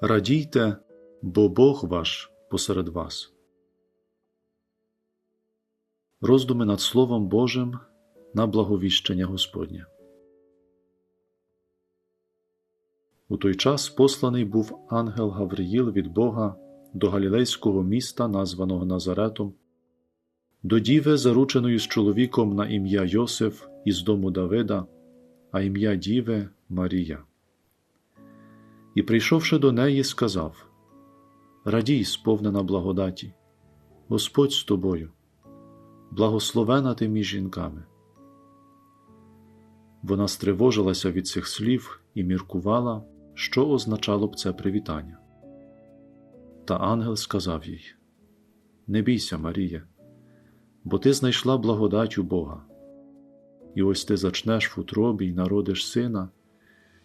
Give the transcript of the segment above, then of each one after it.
Радійте, бо Бог ваш посеред вас. Роздуми над Словом Божим на благовіщення Господнє. У той час посланий був ангел Гавриїл від Бога до галілейського міста, названого Назаретом, до діви, зарученої з чоловіком на ім'я Йосиф із дому Давида, а ім'я Діви Марія. І, прийшовши до неї, сказав Радій, сповнена благодаті, Господь з тобою, благословена ти між жінками. Вона стривожилася від цих слів і міркувала, що означало б це привітання. Та ангел сказав їй: Не бійся, Марія, бо ти знайшла благодать у Бога, і ось ти зачнеш в утробі й народиш сина,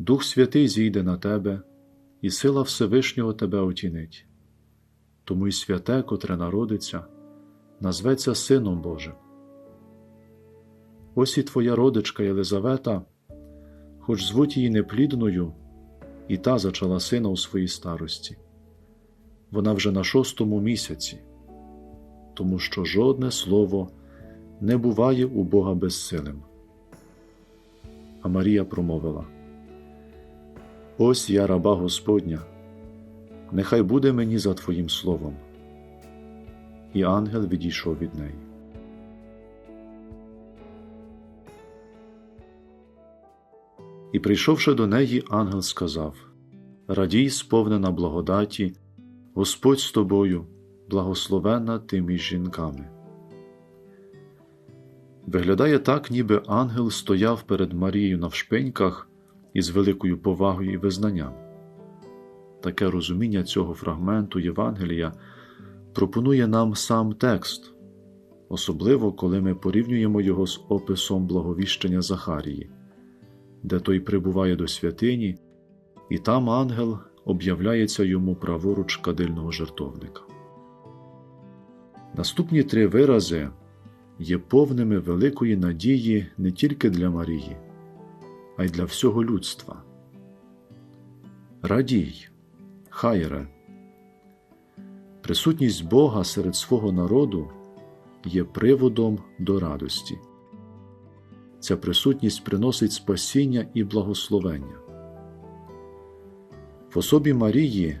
Дух Святий зійде на тебе, і сила Всевишнього тебе отінить. Тому й святе, котре народиться, назветься Сином Божим. Ось і твоя родичка Єлизавета, хоч звуть її неплідною, і та зачала сина у своїй старості. Вона вже на шостому місяці, тому що жодне слово не буває у Бога безсилим. А Марія промовила: Ось я раба Господня, нехай буде мені за Твоїм словом. І ангел відійшов від неї. І, прийшовши до неї, ангел сказав: Радій, сповнена благодаті, Господь з тобою, благословена ти між жінками. Виглядає так, ніби ангел стояв перед Марією навшпиньках із великою повагою і визнанням. Таке розуміння цього фрагменту Євангелія пропонує нам сам текст, особливо коли ми порівнюємо його з описом благовіщення Захарії, де той прибуває до святині, і там ангел об'являється йому праворуч кадильного жертовника. Наступні три вирази є повними великої надії не тільки для Марії, а й для всього людства. Радій, хайре, присутність Бога серед свого народу є приводом до радості. Ця присутність приносить спасіння і благословення. В особі Марії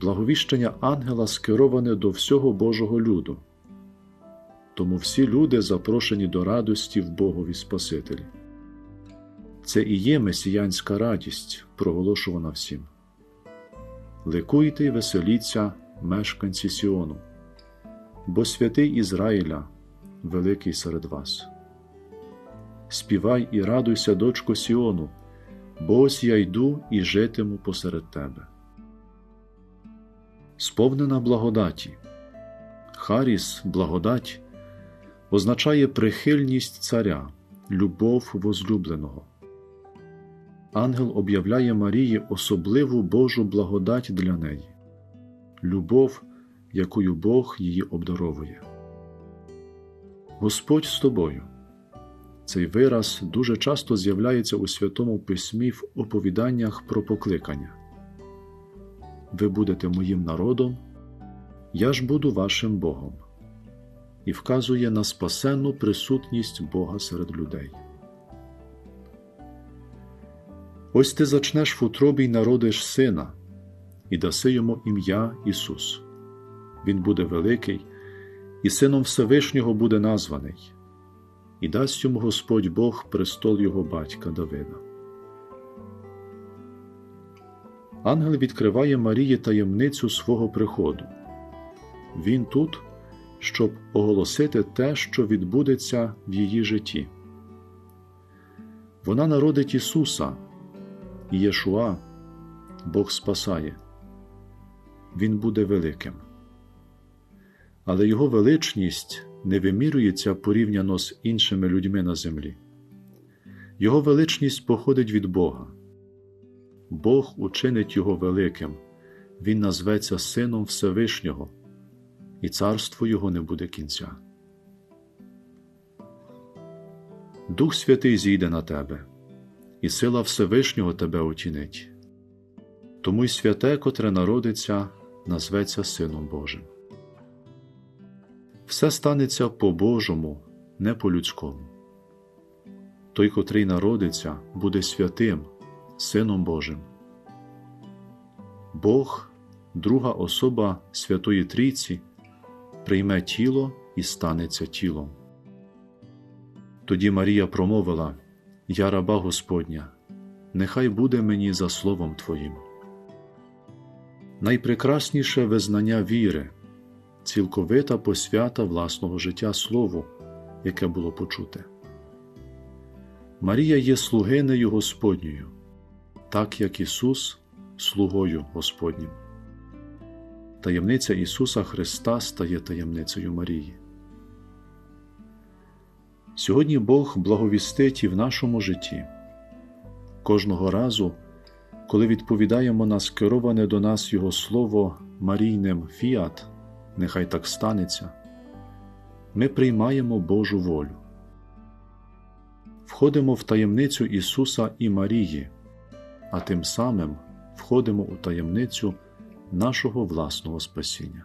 благовіщення ангела скероване до всього Божого люду, тому всі люди запрошені до радості в Богові Спасителі. Це і є месіянська радість, проголошувана всім. Ликуйте й веселіться, мешканці Сіону, бо святий Ізраїля, великий серед вас. Співай і радуйся, дочко Сіону, бо ось я йду і житиму посеред тебе. Сповнена благодаті. Харіс, благодать, означає прихильність царя, любов возлюбленого. Ангел об'являє Марії особливу Божу благодать для неї, любов, якою Бог її обдаровує. Господь з тобою. Цей вираз дуже часто з'являється у Святому Письмі в оповіданнях про покликання. Ви будете моїм народом, я ж буду вашим Богом, і вказує на спасенну присутність Бога серед людей. Ось ти зачнеш в утробі й народиш сина, і даси йому ім'я Ісус. Він буде великий, і Сином Всевишнього буде названий, і дасть йому Господь Бог престол його батька Давида. Ангел відкриває Марії таємницю свого приходу. Він тут, щоб оголосити те, що відбудеться в її житті. Вона народить Ісуса, Єшуа, Бог спасає, Він буде великим. Але Його величність не вимірюється порівняно з іншими людьми на землі. Його величність походить від Бога. Бог учинить Його великим, Він назветься Сином Всевишнього, і царство Його не буде кінця. Дух Святий зійде на тебе, і сила Всевишнього тебе отінить. Тому й святе, котре народиться, назветься Сином Божим. Все станеться по-божому, не по-людському. Той, котрий народиться, буде святим, Сином Божим. Бог, друга особа Святої Трійці, прийме тіло і станеться тілом. Тоді Марія промовила Я раба Господня, нехай буде мені за словом Твоїм. Найпрекрасніше визнання віри, цілковита посвята власного життя Слову, яке було почуте. Марія є слугинею Господньою, так як Ісус слугою Господнім. Таємниця Ісуса Христа стає таємницею Марії. Сьогодні Бог благовістить і в нашому житті. Кожного разу, коли відповідаємо на скероване до нас Його Слово Марійним фіат, нехай так станеться, ми приймаємо Божу волю. Входимо в таємницю Ісуса і Марії, а тим самим входимо у таємницю нашого власного спасіння.